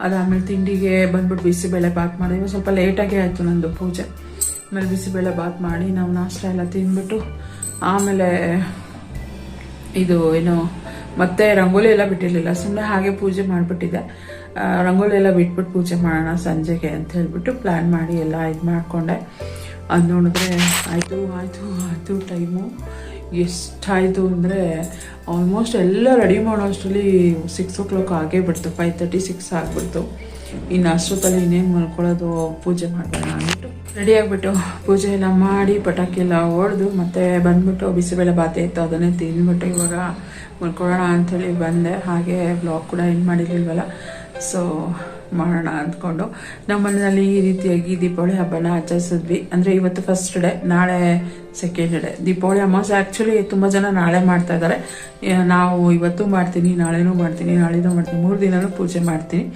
ಅದಾದಮೇಲೆ ತಿಂಡಿಗೆ ಬಂದ್ಬಿಟ್ಟು ಬಿಸಿಬೇಳೆ ಬಾತ್ ಮಾಡಿದ್ವಿ ಸ್ವಲ್ಪ ಲೇಟಾಗಿ ಆಯಿತು ನಂದು ಪೂಜೆ. ಆಮೇಲೆ ಬಿಸಿಬೇಳೆ ಬಾತ್ ಮಾಡಿ ನಾವು ನಾಷ್ಟ ಎಲ್ಲ ತಿಂದ್ಬಿಟ್ಟು ಆಮೇಲೆ ಇದು ಏನು ಮತ್ತೆ ರಂಗೋಲಿ ಎಲ್ಲ ಬಿಟ್ಟಿರಲಿಲ್ಲ ಸುಮ್ಮನೆ ಹಾಗೆ ಪೂಜೆ ಮಾಡಿಬಿಟ್ಟಿದ್ದೆ. ರಂಗೋಲಿ ಎಲ್ಲ ಬಿಟ್ಬಿಟ್ಟು ಪೂಜೆ ಮಾಡೋಣ ಸಂಜೆಗೆ ಅಂತ ಹೇಳ್ಬಿಟ್ಟು ಪ್ಲ್ಯಾನ್ ಮಾಡಿ ಎಲ್ಲ ಇದು ಮಾಡಿಕೊಂಡೆ. ಅದು ನೋಡಿದ್ರೆ ಆಯಿತು ಆಯಿತು ಆಯಿತು ಟೈಮು. ಎಷ್ಟಾಯಿತು ಅಂದರೆ ಆಲ್ಮೋಸ್ಟ್ ಎಲ್ಲ ರೆಡಿ ಮಾಡೋ ಅಷ್ಟರಲ್ಲಿ ಸಿಕ್ಸ್ ಓ ಕ್ಲಾಕ್ ಆಗೇ ಬಿಡ್ತು ಫೈವ್ ತರ್ಟಿ ಸಿಕ್ಸ್ ಆಗಿಬಿಡ್ತು. ಇನ್ನು ಅಷ್ಟೊತ್ತಲ್ಲಿ ಇನ್ನೇನು ಮಲ್ಕೊಳ್ಳೋದು, ಪೂಜೆ ಮಾಡೋಣ ಅಂದ್ಬಿಟ್ಟು ರೆಡಿ ಆಗಿಬಿಟ್ಟು ಪೂಜೆ ಎಲ್ಲ ಮಾಡಿ ಪಟಾಕಿ ಎಲ್ಲ ಹೊಡೆದು ಮತ್ತೆ ಬಂದ್ಬಿಟ್ಟು ಬಿಸಿಬೇಳೆ ಬಾತೆ ಇತ್ತು ಅದನ್ನೇ ತಿಂದ್ಬಿಟ್ಟು ಇವಾಗ ಮಲ್ಕೊಳ್ಳೋಣ ಅಂಥೇಳಿ ಬಂದೆ. ಹಾಗೆ ಬ್ಲಾಗ್ ಕೂಡ ಏನು ಮಾಡಿರ್ಲಿಲ್ವಲ್ಲ? ಸೊ ಮಾಡೋಣ ಅಂದ್ಕೊಂಡು. ನಮ್ಮ ಮನೆಯಲ್ಲಿ ಈ ರೀತಿಯಾಗಿ ದೀಪಾವಳಿ ಹಬ್ಬನ ಆಚರಿಸಿದ್ವಿ. ಅಂದರೆ ಇವತ್ತು ಫಸ್ಟ್ ಡೇ ನಾಳೆ ಸೆಕೆಂಡ್ ಡೇ ದೀಪಾವಳಿ ಅಮಾವಾಸ್ಯೆ ಆ್ಯಕ್ಚುಲಿ ತುಂಬ ಜನ ನಾಳೆ ಮಾಡ್ತಾ ಇದ್ದಾರೆ ನಾವು ಇವತ್ತು ಮಾಡ್ತೀನಿ, ನಾಳೆನೂ ಮಾಡ್ತೀನಿ ನಾಳೆನೂ ಮಾಡ್ತೀನಿ, ಮೂರು ದಿನವೂ ಪೂಜೆ ಮಾಡ್ತೀನಿ.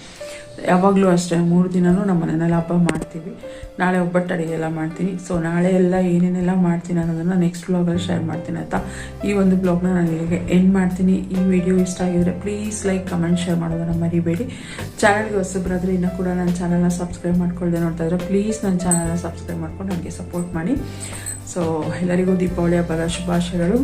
ಯಾವಾಗಲೂ ಅಷ್ಟೇ, ಮೂರು ದಿನವೂ ನಮ್ಮ ಮನೆಯಲ್ಲಿ ಹಬ್ಬ ಮಾಡ್ತೀವಿ. ನಾಳೆ ಒಬ್ಬಟ್ಟು ಅಡುಗೆ ಎಲ್ಲ ಮಾಡ್ತೀನಿ. ಸೊ ನಾಳೆ ಎಲ್ಲ ಏನೇನೆಲ್ಲ ಮಾಡ್ತೀನಿ ಅನ್ನೋದನ್ನು ನೆಕ್ಸ್ಟ್ ಬ್ಲಾಗಲ್ಲಿ ಶೇರ್ ಮಾಡ್ತೀನಿ, ಆಯಿತಾ? ಈ ಒಂದು ಬ್ಲಾಗ್ನ ನಾನು ಇಲ್ಲಿಗೆ ಎಂಡ್ ಮಾಡ್ತೀನಿ. ಈ ವಿಡಿಯೋ ಇಷ್ಟ ಆಗಿದ್ರೆ ಪ್ಲೀಸ್ ಲೈಕ್ ಕಮೆಂಟ್ ಶೇರ್ ಮಾಡೋದನ್ನು ಮರಿಬೇಡಿ. ಚಾನಲ್ಗೆ ಹೊಸಬ್ರಾದ್ರೆ ಇನ್ನೂ ಕೂಡ ನನ್ನ ಚಾನಲ್ನ ಸಬ್ಸ್ಕ್ರೈಬ್ ಮಾಡ್ಕೊಳ್ಳದೆ ನೋಡ್ತಾ ಇದ್ರೆ ಪ್ಲೀಸ್ ನನ್ನ ಚಾನಲ್ನ ಸಬ್ಸ್ಕ್ರೈಬ್ ಮಾಡ್ಕೊಂಡು ನನಗೆ ಸಪೋರ್ಟ್ ಮಾಡಿ. ಸೊ ಎಲ್ಲರಿಗೂ ದೀಪಾವಳಿ ಹಬ್ಬದ ಶುಭಾಶಯಗಳು.